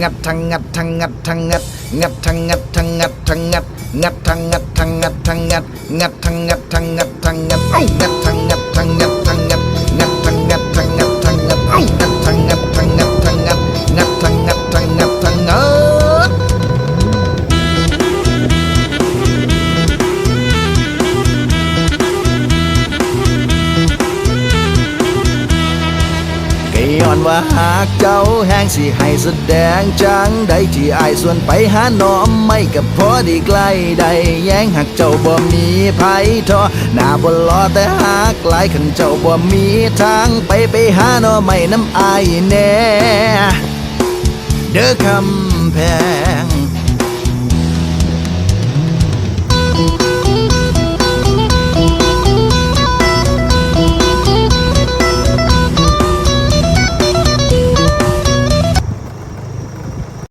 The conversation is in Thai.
งัดทั้งงัดทั้งงัดทั้งงัดงัดทั้งงัดทั้งงัดทั้งงัดงัดทั้งงัดทั้งงัดทั้งงัดงัดทั้งงัดทั้งงัดทั้งงัดเอ้างัด ก็ย้อนว่าหากเจ้าแห้งสิให้แสดงจังใดที่อายส่วนไปหานอมไม่กับพอดีใกล้ใดแย้งหากเจ้าบ่มีไผทอหน้าบ่รอแต่หากหลายขันเจ้าบ่มีทางไปไปหานอไม่น้ำอายแน่เด้อคำแพง